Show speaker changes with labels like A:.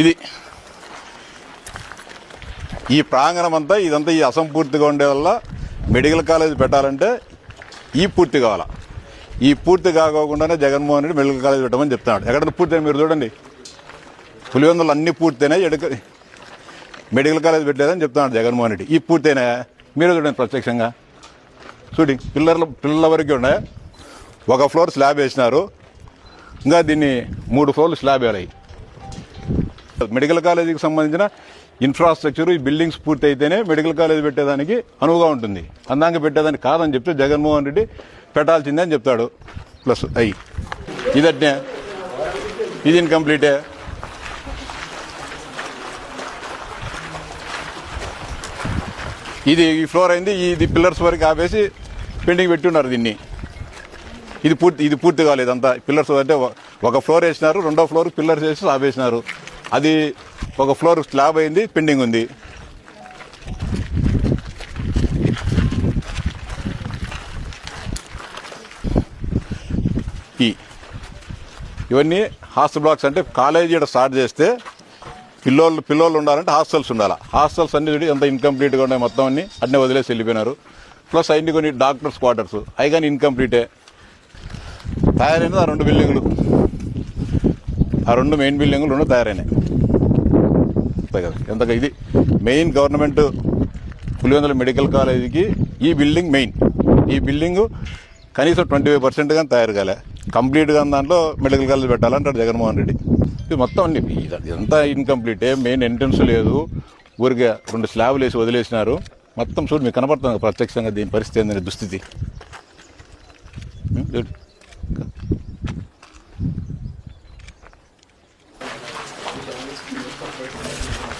A: ఇది ఈ ప్రాంగణం అంతా ఇదంతా ఈ అసంపూర్తిగా ఉండే వల్ల మెడికల్ కాలేజ్ పెట్టాలంటే ఈ పూర్తి కావాలా. ఈ పూర్తి కాకోకుండానే జగన్మోహన్ రెడ్డి మెడికల్ కాలేజ్ పెట్టమని చెప్తున్నాడు. ఎక్కడ పూర్తి మీరు చూడండి. పులివెందులు అన్ని పూర్తయినా ఎడక మెడికల్ కాలేజ్ పెట్టలేదని చెప్తున్నాడు జగన్మోహన్ రెడ్డి. ఈ పూర్తయినా మీరు చూడండి ప్రత్యక్షంగా. చూడండి పిల్లర్ల పిల్లల వరకు ఉన్నాయి? ఒక ఫ్లోర్ స్లాబ్ వేసినారు. ఇంకా దీన్ని మూడు ఫ్లోర్లు స్లాబ్ వేయాలి. మెడికల్ కాలేజీకి సంబంధించిన ఇన్ఫ్రాస్ట్రక్చర్ ఈ బిల్డింగ్స్ పూర్తి అయితేనే మెడికల్ కాలేజ్ పెట్టేదానికి అనువుగా ఉంటుంది. అందాక పెట్టేదానికి కాదని చెప్తే జగన్మోహన్ రెడ్డి పెట్టాల్సిందే అని చెప్తాడు. ప్లస్ అయ్యి ఇదట్నే. ఇది ఇన్కంప్లీటే ఇది ఈ ఫ్లోర్ అయింది ఇది పిల్లర్స్ వరకు ఆపేసి పెండింగ్ పెట్టి ఉన్నారు దీన్ని. ఇది పూర్తి ఇది పూర్తి కాలేదు అంతా. పిల్లర్స్ అంటే ఒక- ఫ్లోర్ వేసినారు రెండో ఫ్లోర్ పిల్లర్స్ వేసి ఆపేసినారు. అది ఒక ఫ్లోర్ స్లాబ్ అయింది పెండింగ్ ఉంది. ఈ ఇవన్నీ హాస్టల్ బ్లాక్స్ అంటే కాలేజీ స్టార్ట్ చేస్తే పిల్లోళ్ళు పిల్లోళ్ళు ఉండాలంటే హాస్టల్స్ ఉండాలి. హాస్టల్స్ అన్ని ఎంత ఇన్కంప్లీట్గా ఉన్నాయి మొత్తం అన్ని. అన్నీ వదిలేసి వెళ్ళిపోయినారు. ప్లస్ అన్ని కొన్ని డాక్టర్స్ క్వార్టర్స్. అవి కానీ ఇన్కంప్లీటే తయారైనది ఆ రెండు బిల్డింగ్లు. ఆ రెండు మెయిన్ బిల్డింగ్లు రెండు తయారైనాయి. అంతే ఎంత ఇది మెయిన్ గవర్నమెంట్ పులివెందుల మెడికల్ కాలేజీకి ఈ బిల్డింగ్ మెయిన్ ఈ బిల్డింగ్ కనీసం ట్వంటీ ఫైవ్ పర్సెంట్ కానీ తయారు కాలే. కంప్లీట్గా దాంట్లో మెడికల్ కాలేజ్ పెట్టాలంటాడు జగన్మోహన్ రెడ్డి. ఇది మొత్తం అన్ని ఇది- ఇదంతా ఇన్కంప్లీటే మెయిన్ ఎంట్రన్స్ లేదు. ఊరికే రెండు స్లాబ్లు వేసి వదిలేసినారు. మొత్తం చూడు మీకు కనపడుతుంది ప్రత్యక్షంగా దీని పరిస్థితి ఏందని దుస్థితి. Thank you.